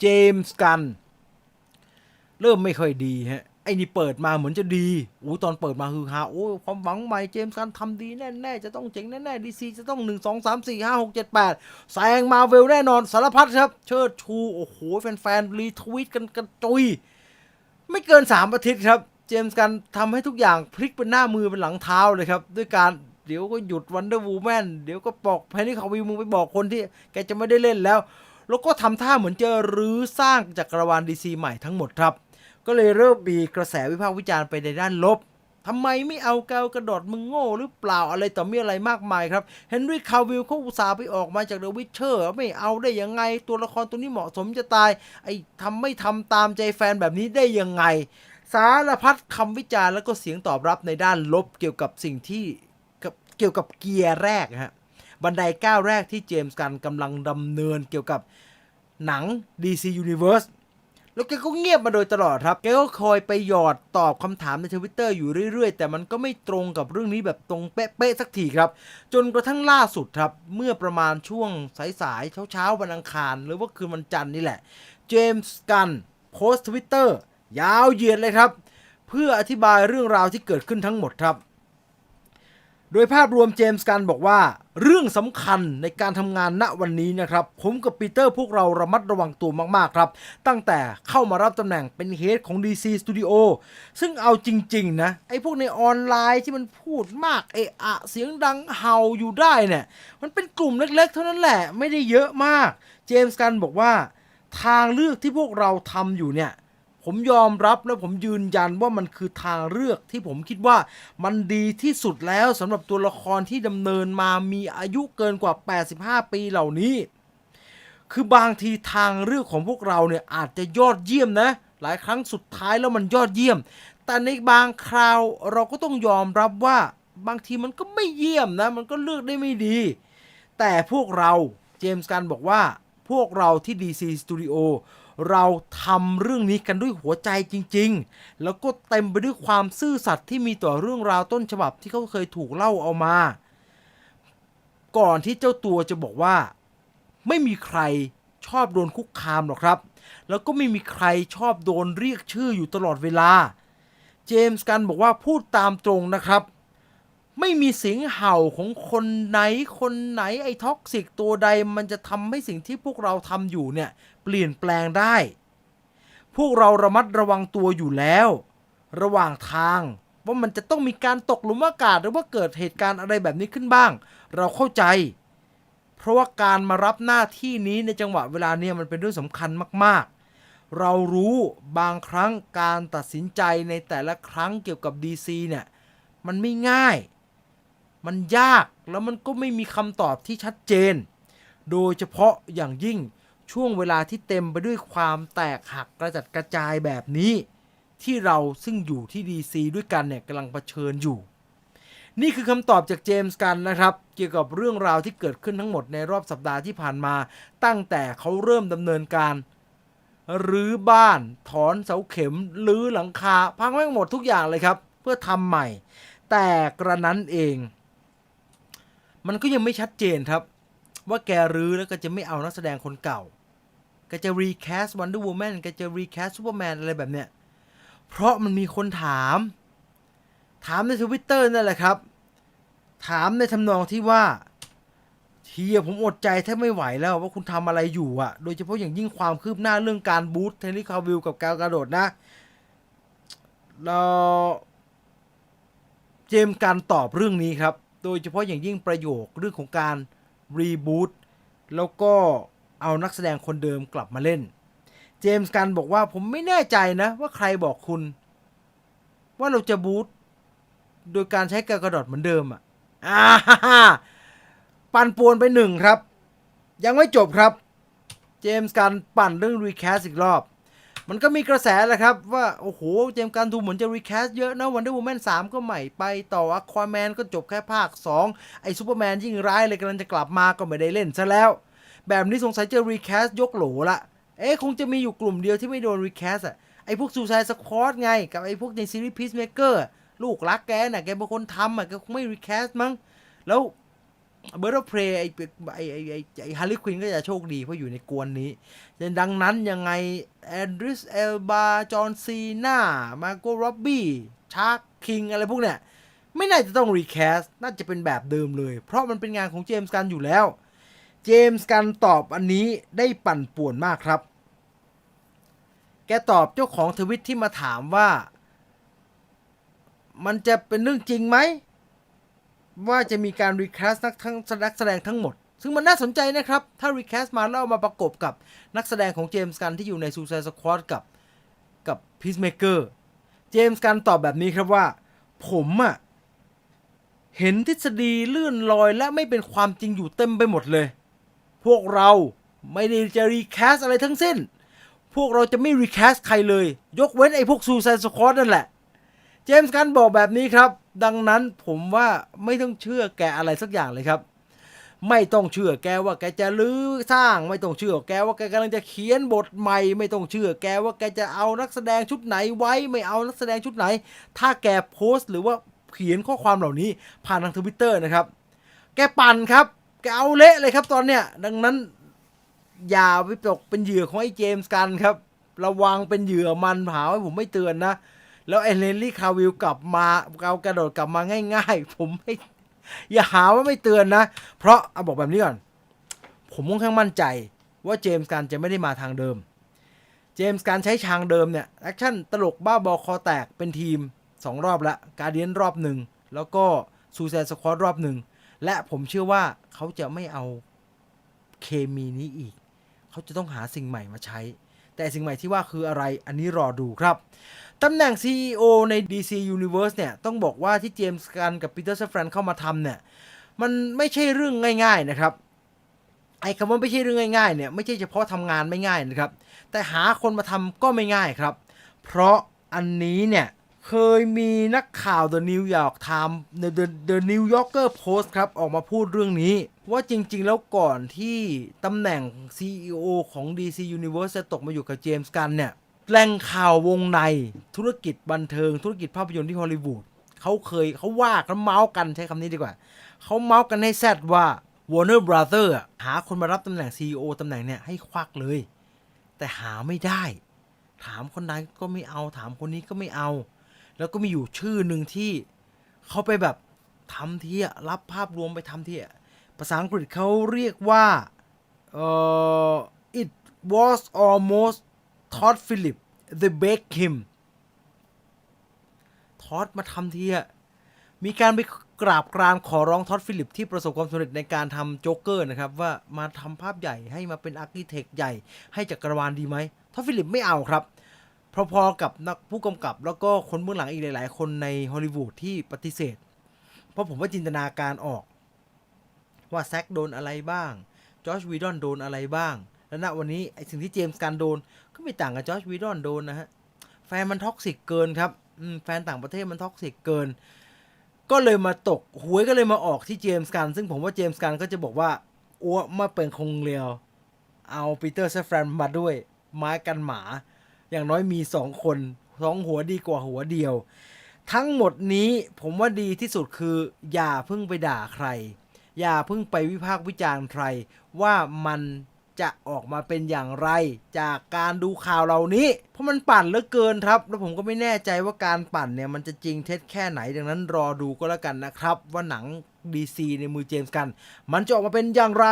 เจมส์กัน เริ่มไม่ค่อยดีฮะ ไอ้นี่เปิดมาเหมือนจะดีอู้ตอนเปิดมาคือฮาโอ้ความหวังใหม่เจมส์กันทำดีแน่ๆ จะต้องเจ๋งแน่ๆดีซีจะต้อง 1 2 3 4 5 6 7 8 แซงมาเวลแน่นอนสารพัดครับ เชิดชู โอ้โห แฟนๆ รีทวีตกันกระจุย ไม่เกิน 3 อาทิตย์ครับ เจมส์กันทำให้ทุกอย่างพลิกเป็นหน้ามือเป็นหลังเท้าเลยครับ ด้วยการเดี๋ยวก็หยุดวันเดอร์วูแมนเดี๋ยวก็บอกแพนนี่คาวิลมึงไปบอกคนที่แกจะไม่ได้เล่นแล้ว แล้วก็ทำท่าเหมือนจะรื้อสร้างจักรวาลดีซีใหม่ทั้งหมดครับ ก็เลยเริ่มมีกระแสวิพากษ์วิจารณ์ไปในด้านลบทำไมไม่เอาเกากระโดดมึงโง่หรือเปล่าอะไรต่อมีอะไรมากมายครับเฮนรี่คาวิลเขาอุตส่าห์ไปออกมาจากเดอะวิ t เชอร์ไม่เอาได้ยังไง ตัวละครตัวนี้เหมาะสมจะตาย ไอ้ทำไม่ทำตามใจแฟนแบบนี้ได้ยังไง สารพัดคำวิจารณ์แล้วก็เสียงตอบรับในด้านลบเกี่ยวกับสิ่งที่เกี่ยวกับเกียร์แรกฮะ บันไดก้าวแรกที่เจมส์กันกำลังดำเนินเกี่ยวกับหนัง DC Universe แล้วแกก็เงียบมาโดยตลอดครับ แกก็คอยไปหยอดตอบคำถามในทวิตเตอร์อยู่เรื่อยๆ แต่มันก็ไม่ตรงกับเรื่องนี้แบบตรงเป๊ะๆสักทีครับ จนกระทั่งล่าสุดครับ เมื่อประมาณช่วงสายๆ เช้าๆ วันอังคาร หรือว่าคืนวันจันทร์นี่แหละ เจมส์กันโพสต์ทวิตเตอร์ยาวเหยียดเลยครับ เพื่ออธิบายเรื่องราวที่เกิดขึ้นทั้งหมดครับ โดยภาพรวมเจมส์กันบอกว่า เรื่องสำคัญในการทำงานณวันนี้นะครับ ผมกับปีเตอร์พวกเราระมัดระวังตัวมาก ๆ ครับ ตั้งแต่เข้ามารับตำแหน่งเป็นเฮดของ DC Studio ซึ่งเอาจริง ๆ นะ ไอ้พวกในออนไลน์ที่มันพูดมากเอะอะเสียงดังเห่าอยู่ได้เนี่ย มันเป็นกลุ่มเล็ก ๆ เท่านั้นแหละไม่ได้เยอะมาก เจมส์กันบอกว่า ทางเลือกที่พวกเราทำอยู่เนี่ย ผมยอมรับและผมยืนยันว่ามันคือทางเลือกที่ผมคิดว่ามันดีที่สุดแล้วสำหรับตัวละครที่ดำเนินมามีอายุเกินกว่า 85 ปีเหล่านี้ คือบางทีทางเลือกของพวกเราเนี่ยอาจจะยอดเยี่ยมนะ หลายครั้งสุดท้ายแล้วมันยอดเยี่ยม แต่ในบางคราวเราก็ต้องยอมรับว่าบางทีมันก็ไม่เยี่ยมนะ มันก็เลือกได้ไม่ดี แต่พวกเราเจมส์กันบอกว่าพวกเราที่ DC Studio เราทำเรื่องนี้กันด้วยหัวใจจริง ๆ แล้วก็เต็มไปด้วยความซื่อสัตย์ที่มีต่อเรื่องราวต้นฉบับที่เขาเคยถูกเล่าเอามา ก่อนที่เจ้าตัวจะบอกว่า ไม่มีใครชอบโดนคุกคามหรอกครับ แล้วก็ไม่มีใครชอบโดนเรียกชื่ออยู่ตลอดเวลา เจมส์กันบอกว่าพูดตามตรงนะครับ ไม่มีเสียงเห่าของคนไหนคนไหนไอ้ท็อกซิกตัวใดมันจะทำให้สิ่งที่พวกเราทำอยู่เนี่ย เปลี่ยนแปลงได้ พวกเราระมัดระวังตัวอยู่แล้ว ระหว่างทาง ว่ามันจะต้องมีการตกหลุมอากาศหรือว่าเกิดเหตุการณ์อะไรแบบนี้ขึ้นบ้าง เราเข้าใจ เพราะว่าการมารับหน้าที่นี้ในจังหวะเวลาเนี่ยมันเป็นเรื่องสำคัญมาก ๆ เรารู้บางครั้งการตัดสินใจในแต่ละครั้งเกี่ยวกับ DC เนี่ยมันไม่ง่าย มันยากแล้วมันก็ไม่มีคำตอบที่ชัดเจน โดยเฉพาะอย่างยิ่งช่วงเวลาที่เต็มไปด้วยความแตกหักกระจัดกระจายแบบนี้ ที่เราซึ่งอยู่ที่ DC ด้วยกันเนี่ยกำลังเผชิญอยู่ นี่คือคำตอบจากเจมส์กันนะครับ เกี่ยวกับเรื่องราวที่เกิดขึ้นทั้งหมดในรอบสัปดาห์ที่ผ่านมา ตั้งแต่เขาเริ่มดำเนินการรื้อบ้านถอนเสาเข็มรื้อหลังคา พังแม่งหมดทุกอย่างเลยครับ เพื่อทำใหม่ แต่กระนั้นเอง มันก็ยังไม่ชัดเจนครับ ว่าแกรื้อแล้วก็จะไม่เอานักแสดงคนเก่าแกจะรีแคสวันเดอร์วูแมนแกจะรีแคสซูเปอร์แมนอะไรแบบเนี้ยเพราะมันมีคนถาม ถามในทวิตเตอร์นั่นแหละครับ ถามในทำนองที่ว่าเทียผมอดใจแทบไม่ไหวแล้วว่าคุณทำอะไรอยู่อะโดยเฉพาะอย่างยิ่งความคืบหน้าเรื่องการบูตเทนนิคาวิลกับการกระโดดนะเราเจมส์การตอบเรื่องนี้ครับ โดยเฉพาะอย่างยิ่งประโยคเรื่องของการรีบูตแล้วก็เอานักแสดงคนเดิมกลับมาเล่น เจมส์กันบอกว่าผมไม่แน่ใจนะ ว่าใครบอกคุณ ว่าเราจะบูตโดยการใช้การกระโดดเหมือนเดิมอะอ่าฮ่าฮ่าปั่นป่วนไปหนึ่งครับ ยังไม่จบครับ เจมส์กันปั่นเรื่องรีแคสอีกรอบ มันก็มีกระแสแหละครับ ว่า โอ้โห เจมกันดูเหมือนจะรีแคสเยอะนะวันเดอร์วูแมน3ก็ใหม่ไปต่ออควาแมนก็จบแค่ภาค 2 ไอ้ซูเปอร์แมนยิ่งร้ายเลยกำลังจะกลับมาก็ไม่ได้เล่นซะแล้ว แบบนี้สงสัยจะรีแคสยกโหลละเอ๊ะคงจะมีอยู่กลุ่มเดียวที่ไม่โดนรีแคสอะไอ้พวกซูซายสคอตไง กับไอ้พวกในซีรีส์พีซเมเกอร์ลูกรักแกน่ะแกเป็นคนทำอะแกคงไม่รีแคสมั้งแล้ว เบอร์ดเพลย์ไอไอไอไอไอฮาร์ลีควินก็จะโชคดีเพราะอยู่ในกวนนี้ ดังนั้นยังไงแอนดริสเอลบา จอห์นซีนามาโกโรบบี้ ชาร์คคิงอะไรพวกเนี้ย ไม่น่าจะต้องรีแคสน่าจะเป็นแบบเดิมเลย เพราะมันเป็นงานของเจมส์กันอยู่แล้ว เจมส์กันตอบอันนี้ได้ปั่นป่วนมากครับ แกตอบเจ้าของทวิตที่มาถามว่า มันจะเป็นเรื่องจริงไหม ว่าจะมีการรีแคสนักทั้งนักแสดงทั้งหมด ซึ่งมันน่าสนใจนะครับ ถ้ารีแคสมาแล้วเอามาประกบกับนักแสดงของเจมส์กันที่อยู่ในซูซ i สควอ d กับกับพีซเมเกอร์เจมส์กันตอบแบบนี้ครับว่า ผมอะเห็นทฤษฎีเลื่อนลอยและไม่เป็นความจริงอยู่เต็มไปหมดเลย พวกเราไม่ได้จะรีแคสอะไรทั้งสิ้น พวกเราจะไม่รีแคสใครเลย ยกเว้นไอ้พวกซูซ i สควอ d นั่นแหละ เจมส์กันบอกแบบนี้ครับ ดังนั้นผมว่าไม่ต้องเชื่อแกอะไรสักอย่างเลยครับ ไม่ต้องเชื่อแกว่าแกจะลื้อสร้าง ไม่ต้องเชื่อแกว่าแกกำลังจะเขียนบทใหม่ ไม่ต้องเชื่อแกว่าแกจะเอานักแสดงชุดไหนไว้ ไม่เอานักแสดงชุดไหน ถ้าแกโพสต์หรือว่าเขียนข้อความเหล่านี้ผ่านทางทวิตเตอร์นะครับ แกปั่นครับ แกเอาเละเลยครับตอนเนี้ย ดังนั้นอย่าไปตกเป็นเหยื่อของไอ้เจมส์กันครับ ระวังเป็นเหยื่อมันหาไว้ผมไม่เตือนนะ แล้วไอ้เลนลี่คาวิลกลับมาเอากระโดดกลับมาง่าย ๆ ผมไม่อย่าหาว่าไม่เตือนนะ เพราะเอาบอกแบบนี้ก่อน ผมค่อนข้างมั่นใจว่าเจมส์การจะไม่ได้มาทางเดิม เจมส์การใช้ทางเดิมเนี่ยแอคชั่นตลกบ้าบอคอแตกเป็นทีม 2 รอบละการเดียนรอบหนึ่ง แล้วก็ซูซนสควอ d รอบหนึ่ง และผมเชื่อว่าเขาจะไม่เอาเคมีนี้อีก เขาจะต้องหาสิ่งใหม่มาใช้ แต่สิ่งใหม่ที่ว่าคืออะไรอันนี้รอดูครับ ตำแหน่ง CEO ใน DC Universe เนี่ย ต้องบอกว่าที่เจมส์กันกับปีเตอร์ a ฟรนเข้ามาทำเนี่ย มันไม่ใช่เรื่องง่าย ๆนะครับ ไอ้คำว่าไม่ใช่เรื่องง่ายๆเนี่ย ไม่ใช่เฉพาะทำงานไม่ง่ายนะครับ แต่หาคนมาทำก็ไม่ง่ายครับ เพราะอันนี้เนี่ยเคยมีนักข่าว The New York Times The, The New Yorker Post ครับ ออกมาพูดเรื่องนี้ ว่าจริงๆ แล้วก่อนที่ตำแหน่ง CEO ของ DC Universe จะตกมาอยู่กับเจมส์กันเนี่ย แหล่งข่าววงในธุรกิจบันเทิง ธุรกิจภาพยนตร์ที่ฮอลลีวูดเขาเคยเขาว่ากันเมาส์กันใช้คำนี้ดีกว่า เขาเมาส์กันให้แซดว่า Warner Brother อะหาคนมารับตำแหน่ง CEO ตำแหน่งเนี่ยให้ควักเลย แต่หาไม่ได้ ถามคนนั้นก็ไม่เอาถามคนนี้ก็ไม่เอา แล้วก็มีอยู่ชื่อหนึ่งที่เขาไปแบบทำที่รับภาพรวมไปทำที่ภาษาอังกฤษเขาเรียกว่าเอ่อ it was almost Todd Phillips the bake him ทอดมาทำทียมีการไปกราบกรานขอร้องทอดฟิลิปที่ประสบความสำเร็จในการทำโจ๊กเกอร์นะครับ ว่ามาทำภาพใหญ่ให้มาเป็นอาร์กิเทคใหญ่ให้จักรวาลดีไหมทอดฟิลิปไม่เอาครับพอๆกับนักผู้กำกับแล้วก็คนเบื้องหลังอีกหลาย ๆ คนในฮอลลีวูดที่ปฏิเสธ เพราะผมว่าจินตนาการออก ว่าแซกโดนอะไรบ้างจอร์จวีดอนโดนอะไรบ้าง แล้วณวันนี้ไอสิ่งที่เจมส์การโดน ก็ไม่ต่างกับจอร์จวีดอนโดนนะฮะแฟนมันท็อกซิกเกินครับแฟนต่างประเทศมันท็อกซิกเกิน ก็เลยมาตกหวยก็เลยมาออกที่เจมส์กัน ซึ่งผมว่าเจมส์กันก็จะบอกว่าอ้วมาเป็นคงเรียว เอาปีเตอร์เซฟรนมาด้วยไม้กันหมา อย่างน้อยมีสองคนสองหัวดีกว่าหัวเดียว ทั้งหมดนี้ผมว่าดีที่สุดคือ อย่าเพิ่งไปด่าใคร อย่าเพิ่งไปวิพากษ์วิจารณ์ใคร ว่ามัน จะออกมาเป็นอย่างไร จากการดูข่าวเหล่านี้ เพราะมันปั่นเหลือเกินครับ แล้วผมก็ไม่แน่ใจว่าการปั่นเนี่ยมันจะจริงเท็จแค่ไหนดังนั้นรอดูก็แล้วกันนะครับ ว่าหนัง DC ในมือเจมส์กัน มันจะออกมาเป็นอย่างไร